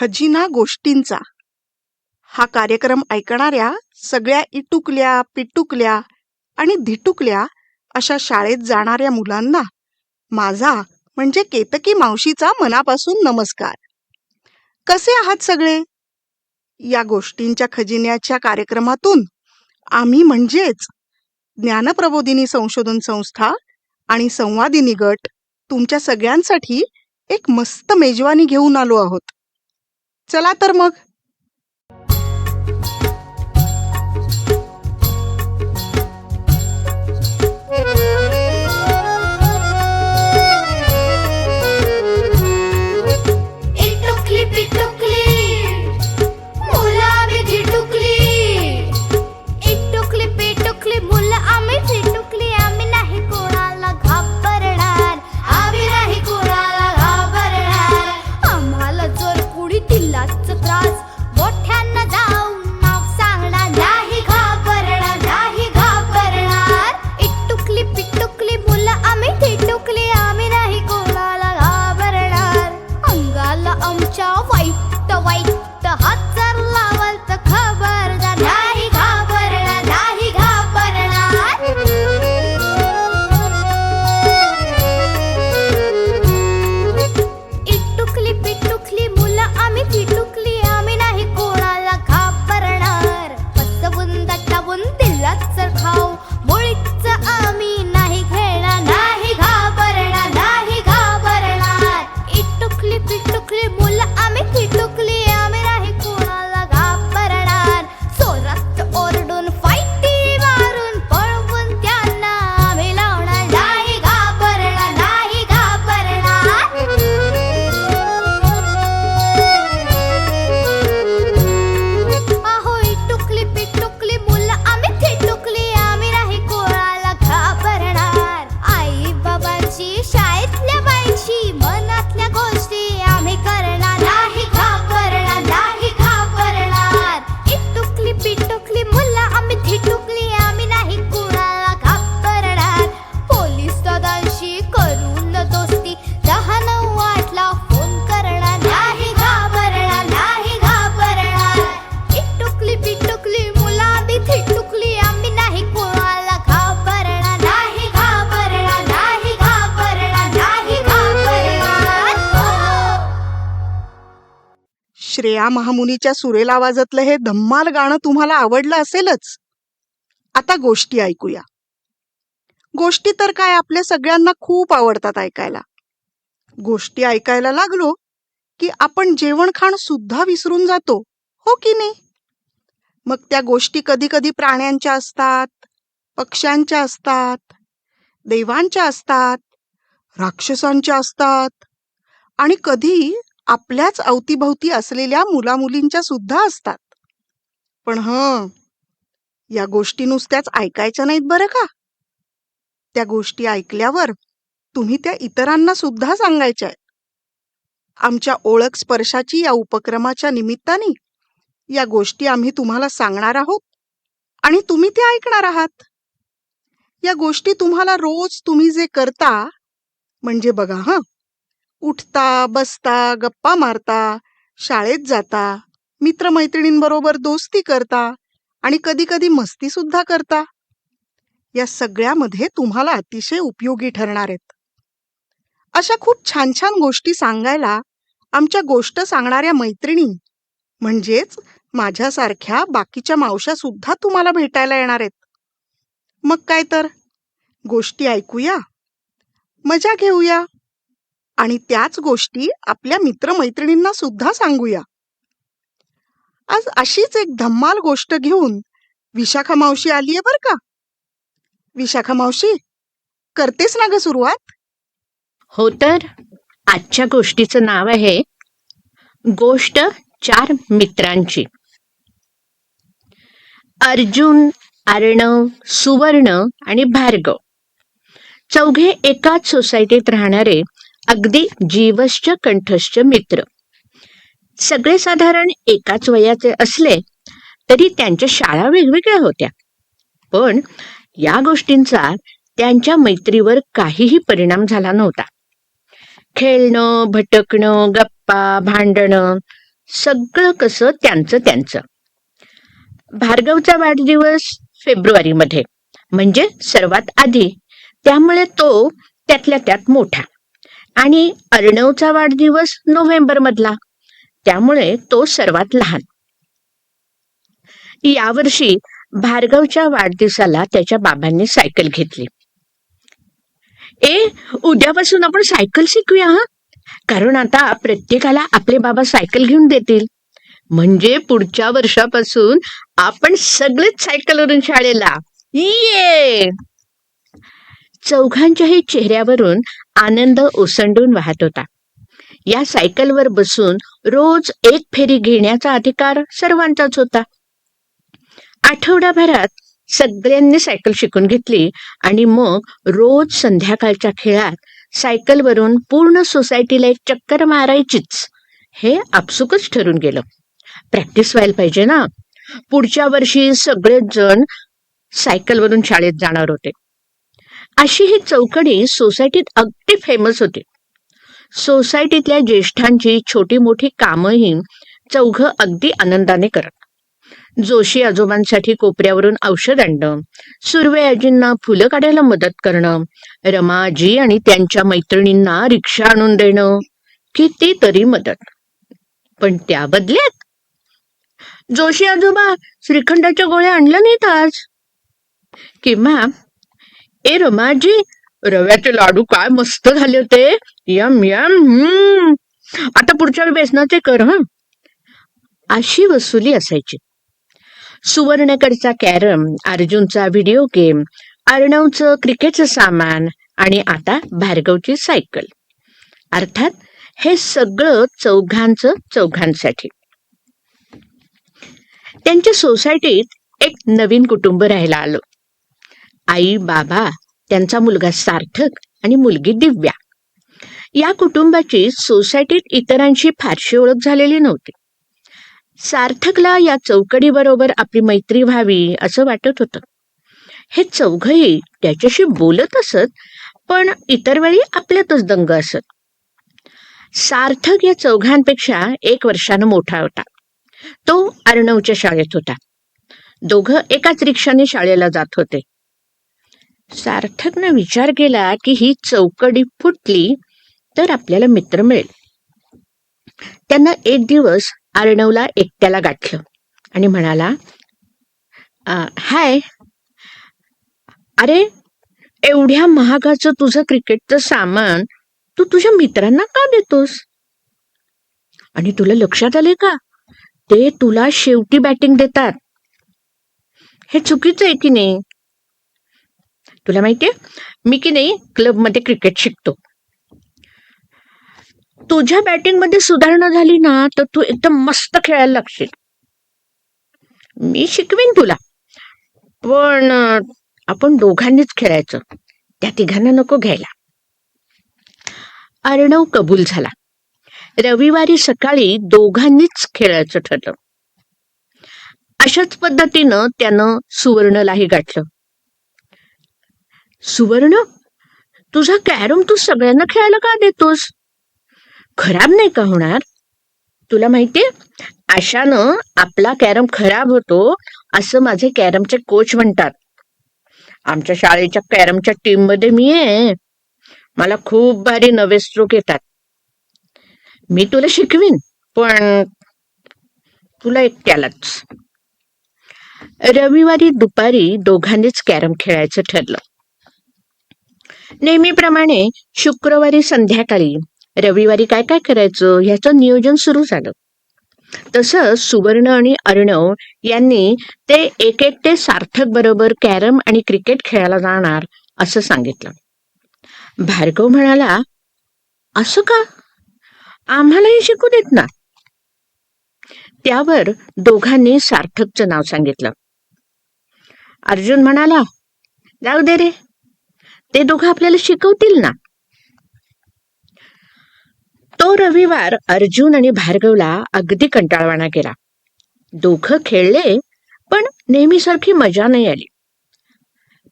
खजिना गोष्टींचा. हा कार्यक्रम ऐकणाऱ्या सगळ्या इटुकल्या पिटुकल्या आणि धिटुकल्या अशा शाळेत जाणाऱ्या मुलांना माझा म्हणजे केतकी मावशीचा मनापासून नमस्कार. कसे आहात सगळे? या गोष्टींच्या खजिन्याच्या कार्यक्रमातून आम्ही म्हणजेच ज्ञानप्रबोधिनी संशोधन संस्था आणि संवादिनी गट तुमच्या सगळ्यांसाठी एक मस्त मेजवानी घेऊन आलो आहोत. चला तर मग. श्रेया महामुनीच्या सुरेल आवाजातलं हे धम्माल गाणं तुम्हाला आवडलं असेलच. आता गोष्टी ऐकूया. गोष्टी तर काय आपल्या सगळ्यांना खूप आवडतात ऐकायला. गोष्टी ऐकायला लागलो की आपण जेवण खाण सुद्धा विसरून जातो हो की नाही? मग त्या गोष्टी कधी कधी प्राण्यांच्या असतात पक्ष्यांच्या असतात देवांच्या असतात राक्षसांच्या असतात आणि कधी आपल्याच अवतीभवती असलेल्या मुलामुलींच्या सुद्धा असतात. पण हं या गोष्टी नुसत्याच ऐकायच्या नाहीत बरं का? त्या गोष्टी ऐकल्यावर तुम्ही त्या इतरांना सुद्धा सांगायच्या आहेत आमच्या ओळख स्पर्शाची या उपक्रमाच्या निमित्ताने या गोष्टी आम्ही तुम्हाला सांगणार आहोत आणि तुम्ही ते ऐकणार आहात. या गोष्टी तुम्हाला रोज तुम्ही जे करता म्हणजे बघा हं उठता बसता गप्पा मारता शाळेत जाता मित्रमैत्रिणींबरोबर दोस्ती करता आणि कधी कधी मस्ती सुद्धा करता. या सगळ्यामध्ये तुम्हाला अतिशय उपयोगी ठरणार आहेत. अशा खूप छान छान गोष्टी सांगायला आमच्या गोष्ट सांगणाऱ्या मैत्रिणी म्हणजेच माझ्यासारख्या बाकीच्या मावश्या सुद्धा तुम्हाला भेटायला येणार आहेत. मग काय तर? गोष्टी ऐकूया? मजा घेऊया? आणि त्याच गोष्टी आपल्या मित्रमैत्रिणींना सुद्धा सांगूया. आज अशीच एक धम्माल गोष्ट घेऊन विशाखा मावशी आलीये बर का? विशाखा मावशी करतेस ना ग सुरुवात? हो तर. आजच्या गोष्टीचं नाव आहे गोष्ट चार मित्रांची. अर्जुन अर्णव सुवर्ण आणि भार्गव. चौघे एकाच सोसायटीत राहणारे अगदी जीवश्च कंठश्च मित्र. सगळे साधारण एकाच वयाचे असले तरी त्यांच्या शाळा वेगवेगळ्या होत्या. पण या गोष्टींचा त्यांच्या मैत्रीवर काहीही परिणाम झाला नव्हता. खेळणं भटकणं गप्पा भांडणं सगळं कसं त्यांचं त्यांचं. भार्गवचा वाढदिवस फेब्रुवारीमध्ये म्हणजे सर्वात आधी त्यामुळे तो त्यातल्या त्यात मोठा. आणि अर्णवचा वाढदिवस नोव्हेंबर मधला. त्यामुळे तो सर्वात लहान. यावर्षी भार्गवच्या वाढदिवसाला त्याच्या बाबांनी सायकल घेतली. ए उद्यापासून आपण सायकल शिकूया हा? कारण आता प्रत्येकाला आपले बाबा सायकल घेऊन देतील. म्हणजे पुढच्या वर्षापासून आपण सगळेच सायकलवरून शाळेला. ये! चौघांच्याही चेहऱ्यावरून आनंद ओसंडून वाहत होता. या सायकलवर बसून रोज एक फेरी घेण्याचा अधिकार सर्वांचाच होता. आठवडाभरात सगळ्यांनी सायकल शिकून घेतली आणि मग रोज संध्याकाळच्या खेळात सायकलवरून पूर्ण सोसायटीला एक चक्कर मारायचीच हे आपसुकच ठरून गेलं. प्रॅक्टिस व्हायला पाहिजे ना. पुढच्या वर्षी सगळेच जण सायकलवरून शाळेत जाणार होते. अशी ही चौकडी सोसायटीत अगदी फेमस होती. सोसायटीतल्या ज्येष्ठांची छोटी मोठी कामंही चौघ अगदी आनंदाने करत. जोशी आजोबांसाठी कोपऱ्यावरून औषध आणणं सुर्वे आजींना फुलं काढायला मदत करणं रमाजी आणि त्यांच्या मैत्रिणींना रिक्षा आणून देणं कितीतरी मदत. पण त्या बदल्यात? जोशी आजोबा श्रीखंडाच्या गोळ्या आणल्या नाहीत आज? किंवा ए रमाजी रव्याचे लाडू काय मस्त झाले होते. यम यम हम्म. आता पुढच्या वेळी बेसनाचे कर हं. अशी वसुली असायची. सुवर्णकडचा कॅरम अर्जुनचा व्हिडिओ गेम अर्णवचं क्रिकेटचं सामान आणि आता भार्गवची सायकल. अर्थात हे सगळं चौघांचं चौघांसाठी. त्यांच्या सोसायटीत एक नवीन कुटुंब राहायला आलं. आई बाबा त्यांचा मुलगा सार्थक आणि मुलगी दिव्या. या कुटुंबाची सोसायटीत इतरांशी फारशी ओळख झालेली नव्हती. सार्थकला या चौकडी बरोबर आपली मैत्री व्हावी असं वाटत होतं. हे चौघही त्याच्याशी बोलत असत पण इतर वेळी आपल्यातच दंग असत. सार्थक या चौघांपेक्षा एक वर्षानं मोठा होता. तो अर्णवच्या शाळेत होता. दोघं एकाच रिक्षाने शाळेला जात होते. सार्थकनं विचार केला की ही चौकडी फुटली तर आपल्याला मित्र मिळेल. त्यानं एक दिवस अर्णवला एकट्याला गाठलं आणि म्हणाला हाय. अरे एवढ्या महागाचं तुझं क्रिकेटचं सामान तू तुझ्या मित्रांना का देतोस? आणि तुला लक्षात आले का? ते तुला शेवटी बॅटिंग देतात. हे चुकीचं आहे की नाही? तुला माहितीये? मी की नाही क्लबमध्ये क्रिकेट शिकतो. तुझ्या बॅटिंगमध्ये सुधारणा झाली ना तर तू एकदम मस्त खेळायला लागशील. मी शिकवीन तुला. पण आपण दोघांनीच खेळायचं. त्या तिघांना नको घ्यायला. अर्णव कबूल झाला. रविवारी सकाळी दोघांनीच खेळायचं ठरलं. अशाच पद्धतीनं त्यानं सुवर्णलाही गाठलं. सुवर्ण तुझा कॅरम तू सगळ्यांना खेळायला का देतोस? खराब नाही का होणार? तुला माहितीये आशानं आपला कॅरम खराब होतो असं माझे कॅरमचे कोच म्हणतात. आमच्या शाळेच्या कॅरमच्या टीममध्ये मी आहे. मला खूप भारी नवे स्ट्रोक येतात. मी तुला शिकवीन पण तुला एकट्यालाच. रविवारी दुपारी दोघांनीच कॅरम खेळायचं ठरलं. नेहमीप्रमाणे शुक्रवारी संध्याकाळी रविवारी काय काय करायचं ह्याचं नियोजन सुरू झालं. तसंच सुवर्ण आणि अर्णव यांनी ते एक एकटे सार्थक बरोबर कॅरम आणि क्रिकेट खेळायला जाणार असं सांगितलं. भार्गव म्हणाला असं का? आम्हालाही शिकू देत ना. त्यावर दोघांनी सार्थकचं नाव सांगितलं. अर्जुन म्हणाला जाऊ दे रे ते दोघं आपल्याला शिकवतील ना? तो रविवार अर्जुन आणि भार्गवला अगदी कंटाळवाणा केला. दोघं खेळले पण नेहमीसारखी मजा नाही आली.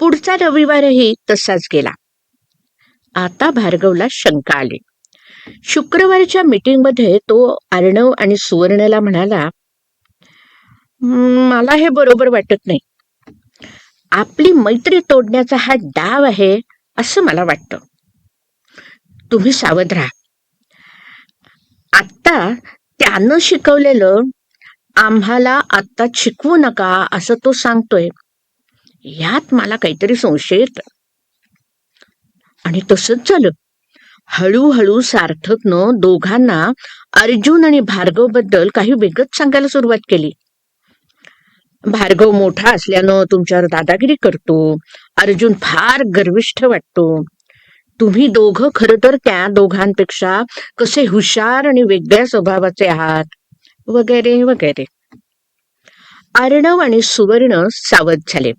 पुढचा रविवारही तसाच गेला. आता भार्गवला शंका आली. शुक्रवारच्या मीटिंगमध्ये तो अर्णव आणि सुवर्णला म्हणाला मला हे बरोबर वाटत नाही. आपली मैत्री तोडण्याचा हा डाव आहे असं मला वाटतं. तुम्ही सावध राहा. आत्ता त्यानं शिकवलेलं आम्हाला आत्ता शिकवू नका असं तो सांगतोय. यात मला काहीतरी संशय येत. आणि तसंच झालं. हळूहळू सार्थकनं दोघांना अर्जुन आणि भार्गवबद्दल काही वेगळंच सांगायला सुरुवात केली. भार्गव मोठा असल्यानं तुमच्यावर दादागिरी करतो. अर्जुन फार गर्विष्ठ वाटतो. तुम्ही दोघं खरं तर त्या दोघांपेक्षा कसे हुशार आणि वेगळ्या स्वभावाचे आहात? वगैरे वगैरे. अर्णव आणि सुवर्ण सावध झाले.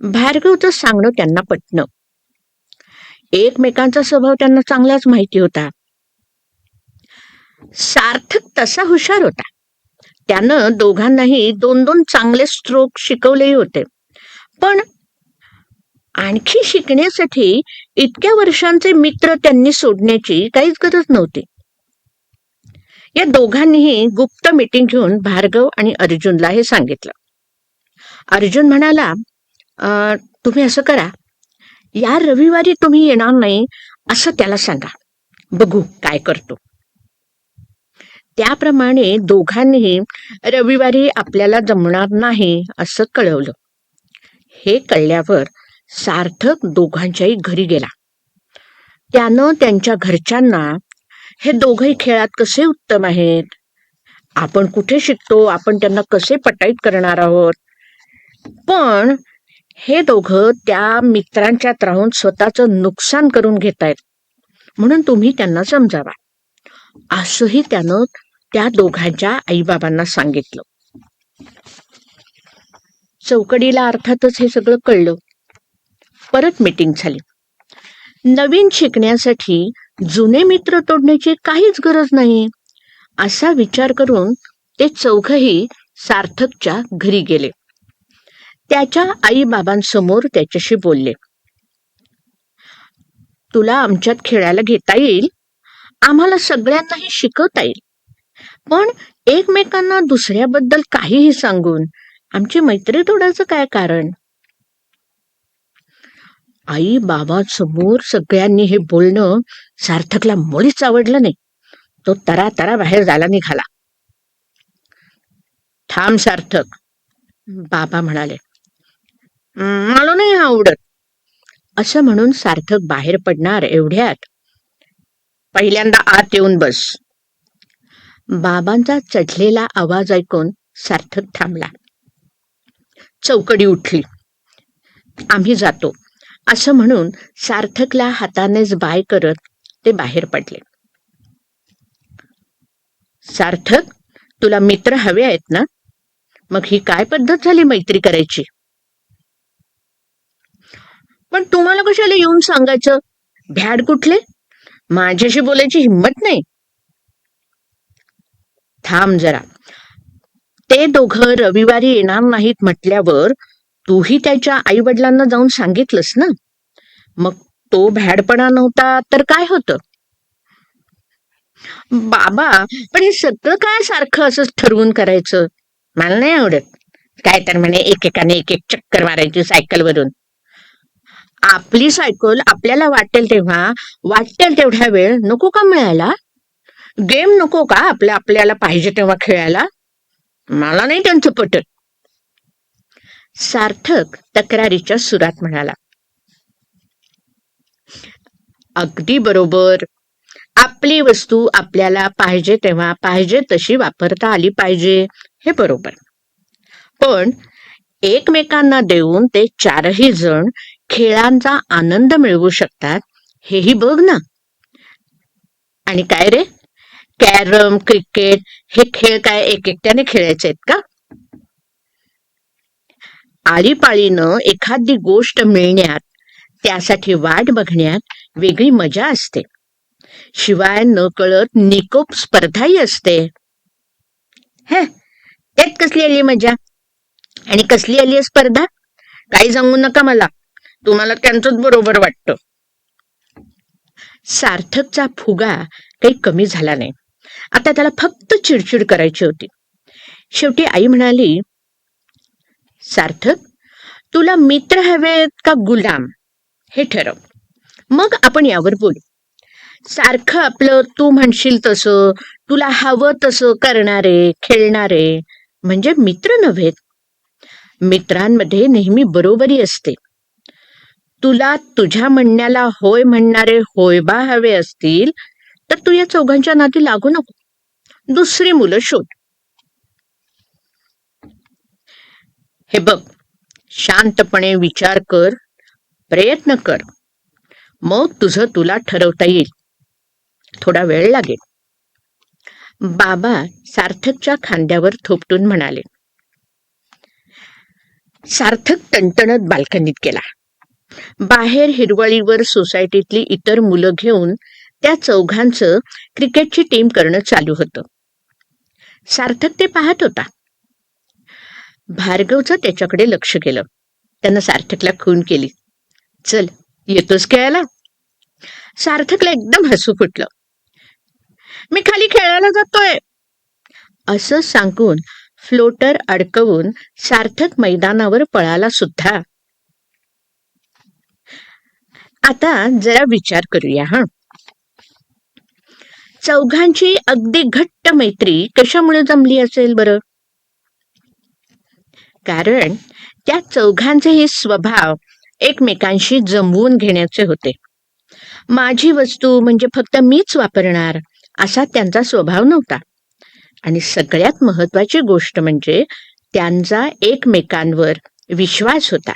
भार्गवचं सांगणं त्यांना पटणं. एकमेकांचा स्वभाव त्यांना चांगलाच माहिती होता. सार्थक तसा हुशार होता. त्यानं दोघांनाही दोन दोन चांगले स्ट्रोक शिकवलेही होते. पण आणखी शिकण्यासाठी इतक्या वर्षांचे मित्र त्यांनी सोडण्याची काहीच गरज नव्हती. या दोघांनीही गुप्त मीटिंग घेऊन भार्गव आणि अर्जुनला हे सांगितलं. अर्जुन म्हणाला "अं, तुम्ही असं करा. या रविवारी तुम्ही येणार नाही असं त्याला सांगा. बघू काय करतो. त्याप्रमाणे दोघांनीही रविवारी आपल्याला जमणार नाही असं कळवलं. हे कळल्यावर सार्थक दोघांच्याही घरी गेला. त्यानं त्यांच्या घरच्यांना हे दोघही खेळात कसे उत्तम आहेत? आपण कुठे शिकतो? आपण त्यांना कसे पटाईत करणार आहोत? पण हे दोघं त्या मित्रांच्यात राहून स्वतःचं नुकसान करून घेतायत. म्हणून तुम्ही त्यांना समजावा. असंही त्यानं त्या दोघांच्या आईबाबांना सांगितलं. चौकडीला अर्थातच हे सगळं कळलं. परत मीटिंग झाली. नवीन शिकण्यासाठी जुने मित्र तोडण्याची काहीच गरज नाही असा विचार करून ते चौघही सार्थकच्या घरी गेले. त्याच्या आई बाबांसमोर त्याच्याशी बोलले. तुला आमच्यात खेळायला घेता येईल? आम्हाला सगळ्यांनाही शिकवता येईल. पण एकमेकांना दुसऱ्याबद्दल काहीही सांगून आमची मैत्री तोडायचं काय कारण? आई बाबांसमोर सगळ्यांनी हे बोलणं सार्थकला मुळीच आवडलं नाही. तो तरा तरा बाहेर जायला निघाला. थांब सार्थक बाबा म्हणाले. मला नाही आवडत असं म्हणून सार्थक बाहेर पडणार एवढ्यात. पहिल्यांदा आत येऊन बस. बाबांचा चढलेला आवाज ऐकून सार्थक थांबला. चौकडी उठली. आम्ही जातो. असं म्हणून सार्थकला हातानेच बाय करत ते बाहेर पडले. सार्थक तुला मित्र हवे आहेत ना? मग ही काय पद्धत झाली मैत्री करायची? पण तुम्हाला कशाला येऊन सांगायचं? भ्याड कुठले? माझ्याशी बोलायची हिंमत नाही. थांब जरा. ते दोघं रविवारी येणार नाहीत म्हटल्यावर तूही त्याच्या आई वडिलांना जाऊन सांगितलंस ना? मग तो भ्याडपणा नव्हता तर काय होतं? बाबा पण हे सगळं काय सारखं असंच ठरवून करायचं? मला नाही आवडत. काय तर म्हणे एकेकाने एक एक चक्कर मारायची सायकलवरून. आपली सायकल आपल्याला वाटेल तेव्हा वाटेल तेवढ्या वेळ नको का मिळायला? गेम नको का? आपल्या आपल्याला पाहिजे तेव्हा खेळायला. मला नाही त्यांचं पटत. सार्थक तक्रारीच्या सुरात म्हणाला. अगदी बरोबर. आपली वस्तू आपल्याला पाहिजे तेव्हा पाहिजे तशी वापरता आली पाहिजे. हे बरोबर. पण एकमेकांना देऊन ते चारही जण खेळांचा आनंद मिळवू शकतात हेही बघ ना. आणि काय रे? कॅरम क्रिकेट हे खेळ काय एक एकट्याने खेळायचे आहेत का? आळीपाळीनं एखादी गोष्ट मिळण्यात त्यासाठी वाट बघण्यात वेगळी मजा असते. शिवाय न कळत निकोप स्पर्धाही असते. हे त्यात कसली आली मजा? आणि कसली आली स्पर्धा? काही सांगू नका मला. तुम्हाला त्यांचंच बरोबर वाटतं. सार्थकचा फुगा काही कमी झाला नाही. आता त्याला फक्त चिडचिड करायची होती. शेवटी आई म्हणाली सार्थक तुला मित्र हवेत का गुलाम? हे ठरव. मग आपण यावर बोलू. सारखं आपलं तू म्हणशील तसं तुला हवं तसं करणारे खेळणारे म्हणजे मित्र नव्हेत मित्रांमध्ये नेहमी बरोबरी असते. तुला तुझ्या म्हणण्याला होय म्हणणारे होयबा हवे असतील तर तू या चौघांच्या नाती लागू नको. दुसरी मुलं शोध. हे बघ शांतपणे विचार कर प्रयत्न कर. मग तुझं तुला ठरवता येईल. थोडा वेळ लागेल. बाबा सार्थकच्या खांद्यावर थोपटून म्हणाले. सार्थक टणटणत बाल्कनीत गेला. बाहेर हिरवळीवर सोसायटीतली इतर मुलं घेऊन त्या चौघांचं क्रिकेटची टीम करणं चालू होतं. सार्थक ते पाहत होता. भार्गवचं त्याच्याकडे लक्ष गेलं. त्यानं सार्थकला खून केली. चल येतोस खेळायला सार्थकला एकदम हसू फुटलं. मी खाली खेळायला जातोय. असं सांगून फ्लोटर अडकवून सार्थक मैदानावर पळाला सुद्धा. आता जरा विचार करूया हा? चौघांची अगदी घट्ट मैत्री कशामुळे जमली असेल बरं? कारण त्या चौघांचेही स्वभाव एकमेकांशी जमवून घेण्याचे होते. माझी वस्तू म्हणजे फक्त मीच वापरणार असा त्यांचा स्वभाव नव्हता. आणि सगळ्यात महत्वाची गोष्ट म्हणजे त्यांचा एकमेकांवर विश्वास होता.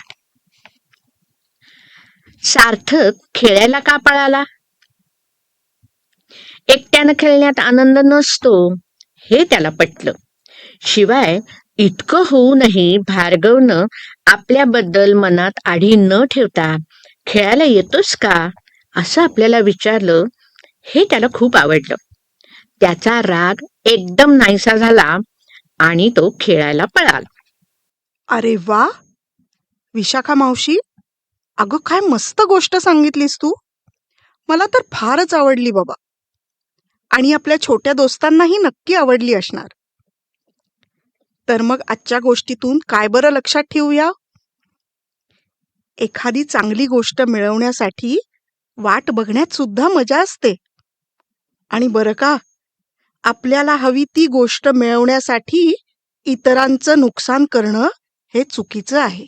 सार्थक खेळायला का पळाला? एकट्यानं खेळण्यात आनंद नसतो हे त्याला पटलं. शिवाय इतकं होऊनही भार्गवनं आपल्याबद्दल मनात आढी न ठेवता खेळायला येतोस का? असं आपल्याला विचारलं हे त्याला खूप आवडलं. त्याचा राग एकदम नाहीसा झाला आणि तो खेळायला पळाला. अरे वा! विशाखा मावशी अगं काय मस्त गोष्ट सांगितलीस तू. मला तर फारच आवडली बाबा. आणि आपल्या छोट्या दोस्तांनाही नक्की आवडली असणार. तर मग आजच्या गोष्टीतून काय बरं लक्षात ठेवूया? एखादी चांगली गोष्ट मिळवण्यासाठी वाट बघण्यात सुद्धा मजा असते. आणि बरं का? आपल्याला हवी ती गोष्ट मिळवण्यासाठी इतरांचं नुकसान करणं हे चुकीचं आहे.